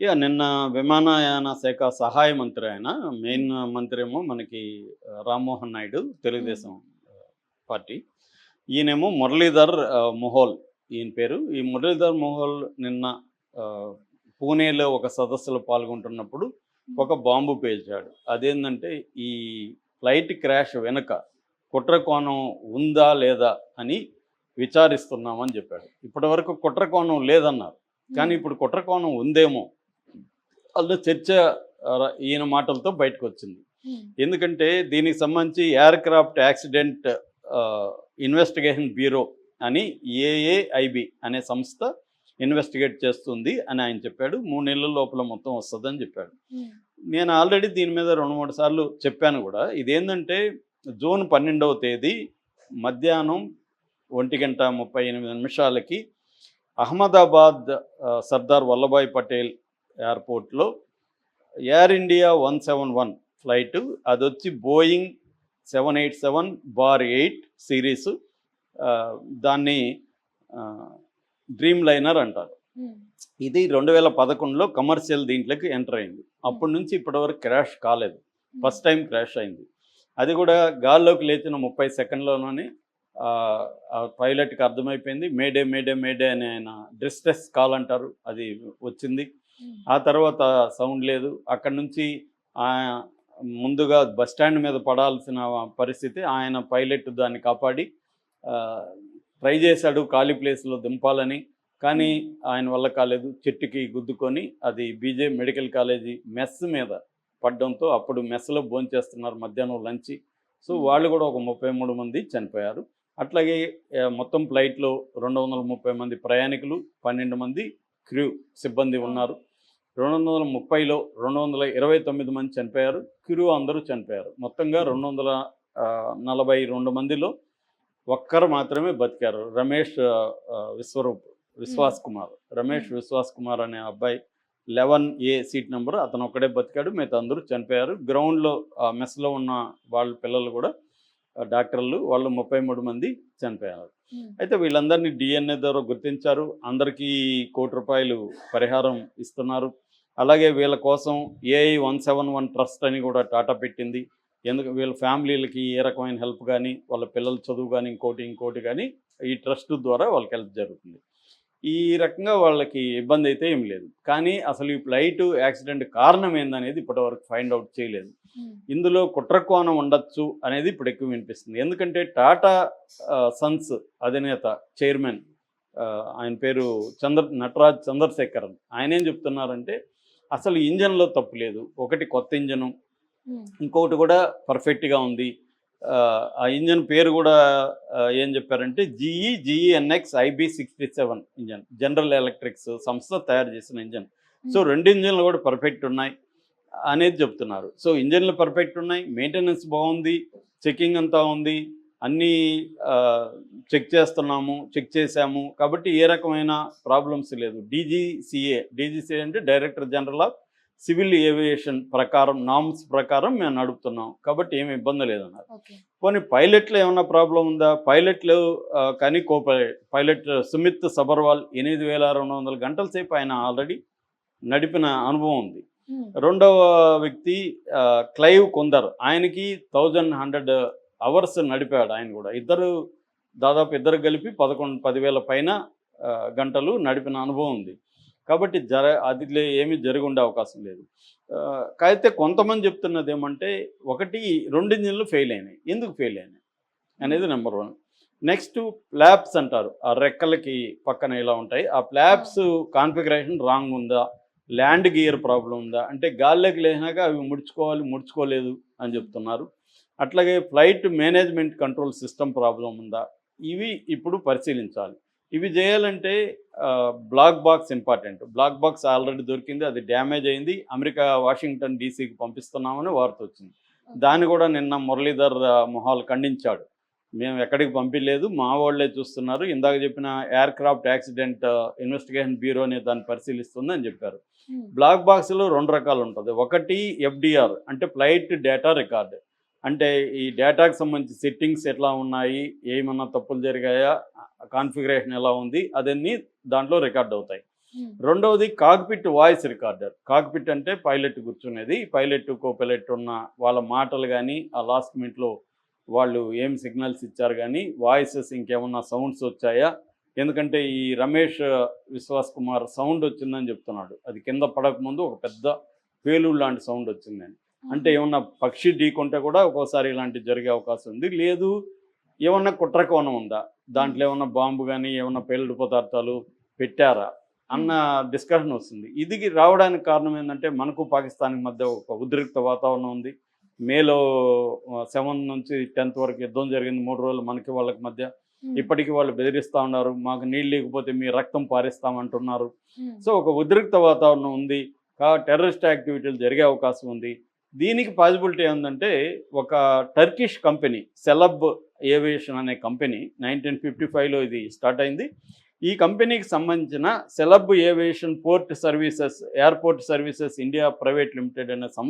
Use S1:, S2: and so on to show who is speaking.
S1: ఇక నిన్న విమానయాన శాఖ సహాయ మంత్రి ఆయన మెయిన్ మంత్రి ఏమో మనకి రామ్మోహన్ నాయుడు తెలుగుదేశం పార్టీ. ఈయనేమో మురళీధర్ మొహోల్ ఈయన పేరు. ఈ మురళీధర్ మొహోల్ నిన్న పూణేలో ఒక సదస్సులో పాల్గొంటున్నప్పుడు ఒక బాంబు పేల్చాడు. అదేంటంటే ఈ ఫ్లైట్ క్రాష్ వెనుక కుట్ర కోణం ఉందా లేదా అని విచారిస్తున్నామని చెప్పాడు. ఇప్పటివరకు కుట్ర కోణం లేదన్నారు. కానీ ఇప్పుడు కుట్ర కోణం ఉందేమో అందులో చర్చ ఈయన మాటలతో బయటకు వచ్చింది ఎందుకంటే దీనికి సంబంధించి aircraft accident investigation bureau అని ఏఏఐబి అనే సంస్థ ఇన్వెస్టిగేట్ చేస్తుంది అని ఆయన చెప్పాడు. మూడు నెలల లోపల మొత్తం వస్తుందని చెప్పాడు. నేను ఆల్రెడీ దీని మీద రెండు మూడు సార్లు చెప్పాను కూడా. ఇదేంటంటే జూన్ పన్నెండవ తేదీ మధ్యాహ్నం ఒంటి గంట ముప్పై ఎనిమిది నిమిషాలకి అహ్మదాబాద్ సర్దార్ వల్లభాయ్ పటేల్ ఎయిర్పోర్ట్లో Air India one seven one flight అది వచ్చి Boeing seven eight seven bar eight series దాన్ని డ్రీమ్ లైనర్ అంటారు. ఇది రెండు వేల పదకొండులో కమర్షియల్ దీంట్లోకి ఎంటర్ అయింది. అప్పటి నుంచి ఇప్పటివరకు క్రాష్ కాలేదు. ఫస్ట్ టైం క్రాష్ అయింది. అది కూడా గాల్లోకి లేచిన ముప్పై సెకండ్లోనే పైలట్కి అర్థమైపోయింది. మేడే మేడే మేడే అని ఆయన డిస్ట్రెస్ కాల్ అంటారు. అది వచ్చింది. ఆ తర్వాత సౌండ్ లేదు. అక్కడి నుంచి ముందుగా బస్ స్టాండ్ మీద పడాల్సిన పరిస్థితి ఆయన పైలట్ దాన్ని కాపాడి ట్రై చేశాడు ఖాళీ ప్లేస్లో దింపాలని. కానీ ఆయన వల్ల కాలేదు. చెట్టుకి గుద్దుకొని అది బీజే మెడికల్ కాలేజీ మెస్ మీద పడడంతో అప్పుడు మెస్లో భోంచేస్తున్నారు మధ్యాహ్నం లంచ్. సో వాళ్ళు కూడా ఒక ముప్పై మూడు మంది చనిపోయారు. అట్లాగే మొత్తం ఫ్లైట్లో రెండు వందల ముప్పై మంది ప్రయాణికులు పన్నెండు మంది క్రూ సిబ్బంది ఉన్నారు. రెండు వందల ముప్పైలో రెండు వందల ఇరవై తొమ్మిది మంది చనిపోయారు. క్రూ అందరూ చనిపోయారు. మొత్తంగా రెండు వందల నలభై రెండు మందిలో ఒక్కరు మాత్రమే బతికారు. రమేష్ విశ్వరూప్ విశ్వాస్ కుమార్. రమేష్ విశ్వాస్ కుమార్ అనే అబ్బాయి లెవెన్ ఏ సీట్ నెంబర్. అతను ఒక్కడే బతికాడు. మిగతా అందరూ చనిపోయారు. గ్రౌండ్లో మెస్లో ఉన్న వాళ్ళ పిల్లలు కూడా డాక్టర్లు వాళ్ళు ముప్పై మూడు మంది చనిపోయారు. అయితే వీళ్ళందరినీ డిఎన్ఏ ద్వారా గుర్తించారు. అందరికీ కోటి రూపాయలు పరిహారం ఇస్తున్నారు. అలాగే వీళ్ళ కోసం AI one seven one trust అని కూడా టాటా పెట్టింది. ఎందుకు వీళ్ళ ఫ్యామిలీలకి ఏ రకమైన హెల్ప్ కానీ వాళ్ళ పిల్లల చదువు కానీ ఇంకోటి ఇంకోటి కానీ ఈ ట్రస్ట్ ద్వారా వాళ్ళకి హెల్ప్ జరుగుతుంది. ఈ రకంగా వాళ్ళకి ఇబ్బంది అయితే ఏం లేదు. కానీ అసలు ఈ ఫ్లైట్ యాక్సిడెంట్ కారణం ఏందనేది ఇప్పటివరకు ఫైండ్ అవుట్ చేయలేదు. ఇందులో కుట్రకోణం ఉండొచ్చు అనేది ఇప్పుడు ఎక్కువ వినిపిస్తుంది. ఎందుకంటే టాటా సన్స్ అధినేత చైర్మన్ ఆయన పేరు చంద్ర నటరాజ్ చంద్రశేఖరన్. ఆయన ఏం చెప్తున్నారంటే అసలు ఇంజన్లో తప్పు లేదు. ఒకటి కొత్త ఇంజను ఇంకొకటి కూడా పర్ఫెక్ట్గా ఉంది. ఆ, ఇంజన్ పేరు కూడా ఏం చెప్పారంటే GE GEnx IB sixty seven engine General Electrics సంస్థ తయారు చేసిన ఇంజన్. సో రెండు ఇంజన్లు కూడా పర్ఫెక్ట్ ఉన్నాయి అనేది చెప్తున్నారు. సో ఇంజన్లు పర్ఫెక్ట్ ఉన్నాయి మెయింటెనెన్స్ బాగుంది చెకింగ్ అంతా ఉంది. అన్నీ చెక్ చేస్తున్నాము చెక్ చేశాము. కాబట్టి ఏ రకమైన ప్రాబ్లమ్స్ లేదు. డీజీసీఏ డీజీసీఏ అంటే director general of civil aviation ప్రకారం నామ్స్ ప్రకారం మేము నడుపుతున్నాం. కాబట్టి ఏమి ఇబ్బంది లేదన్నారు. పోనీ పైలట్లో ఏమైనా ప్రాబ్లం ఉందా? పైలట్లు కానీ co pilot pilot Sumeet Sabharwal ఎనిమిది వేల రెండు వందల గంటల సేపు ఆయన ఆల్రెడీ నడిపిన అనుభవం ఉంది. రెండవ వ్యక్తి క్లైవ్ కొందర్. ఆయనకి థౌజండ్ హండ్రెడ్ అవర్స్ నడిపాడు ఆయన కూడా. ఇద్దరు దాదాపు ఇద్దరు కలిపి పదకొండు పదివేల పైన గంటలు నడిపిన అనుభవం ఉంది. కాబట్టి జర అది ఏమీ జరిగి ఉండే అవకాశం లేదు. అయితే కొంతమంది చెప్తున్నది ఏమంటే ఒకటి రెండు ఇంజిన్లు ఫెయిల్ అయినాయి. ఎందుకు ఫెయిల్ అయినాయి? అనేది నెంబర్ వన్. నెక్స్ట్ ఫ్లాప్స్ అంటారు. ఆ రెక్కలకి పక్కన ఇలా ఉంటాయి. ఆ ఫ్లాప్స్ కాన్ఫిగరేషన్ రాంగ్ ఉందా? ల్యాండ్ గియర్ ప్రాబ్లం ఉందా? అంటే గాల్లోకి లేచినాక అవి ముడుచుకోవాలి ముడుచుకోలేదు అని చెప్తున్నారు. అట్లాగే flight management control system problem ఉందా? ఇవి ఇప్పుడు పరిశీలించాలి. ఇవి చేయాలంటే black box important. Black box already దొరికింది అది డ్యామేజ్ అయింది అమెరికా వాషింగ్టన్ డీసీకి పంపిస్తున్నామని వార్త వచ్చింది. దాన్ని కూడా నిన్న మురళీధర్ మొహాల్ ఖండించాడు. మేము ఎక్కడికి పంపించలేదు మా వాళ్ళే చూస్తున్నారు ఇందాక చెప్పిన aircraft accident investigation bureau అనే దాన్ని పరిశీలిస్తుంది అని చెప్పారు. బ్లాక్ బాక్స్లో రెండు రకాలు ఉంటుంది. ఒకటి ఎఫ్డిఆర్ అంటే ఫ్లైట్ డేటా రికార్డ్. అంటే ఈ డేటాకి సంబంధించి సెట్టింగ్స్ ఎట్లా ఉన్నాయి ఏమన్నా తప్పులు జరిగాయా కాన్ఫిగరేషన్ ఎలా ఉంది అదన్నీ దాంట్లో రికార్డ్ అవుతాయి. రెండవది కాక్పిట్ వాయిస్ రికార్డర్. కాక్పిట్ అంటే పైలట్ కూర్చునేది. పైలట్ కో పైలట్ ఉన్న వాళ్ళ మాటలు కానీ ఆ లాస్ట్ మినిట్లో వాళ్ళు ఏం సిగ్నల్స్ ఇచ్చారు కానీ వాయిసెస్ ఇంకేమన్నా సౌండ్స్ వచ్చాయా? ఎందుకంటే ఈ రమేష్ విశ్వాస్ కుమార్ సౌండ్ వచ్చిందని చెప్తున్నాడు. అది కింద పడకముందు ఒక పెద్ద పేలుడు లాంటి సౌండ్ వచ్చిందని. అంటే ఏమన్నా పక్షి ఢీకొంటే కూడా ఒక్కోసారి ఇలాంటి జరిగే అవకాశం ఉంది. లేదు ఏమన్నా కుట్రకోణం ఉందా? దాంట్లో ఏమన్నా బాంబు కానీ ఏమన్నా పేలుడు పదార్థాలు పెట్టారా? అన్న డిస్కషన్ వస్తుంది. ఇది రావడానికి కారణం ఏంటంటే మనకు పాకిస్తాన్కి మధ్య ఒక ఉద్రిక్త వాతావరణం ఉంది. మేలో సెవెన్ నుంచి టెన్త్ వరకు యుద్ధం జరిగింది. మూడు రోజులు మనకి వాళ్ళకి మధ్య. ఇప్పటికీ వాళ్ళు బెదిరిస్తూ ఉన్నారు. మాకు నీళ్ళు లేకపోతే మీ రక్తం పారిస్తామంటున్నారు. సో ఒక ఉద్రిక్త వాతావరణం ఉంది. టెర్రరిస్ట్ యాక్టివిటీలు జరిగే అవకాశం ఉంది. దీనికి పాసిబిలిటీ ఏంటంటే ఒక టర్కిష్ కంపెనీ సెలబ్ ఏవియేషన్ అనే కంపెనీ నైన్టీన్ ఫిఫ్టీ ఫైవ్లో ఇది స్టార్ట్ అయింది. ఈ కంపెనీకి సంబంధించిన Celebi Aviation port services airport services India private limited అనే సంస్థ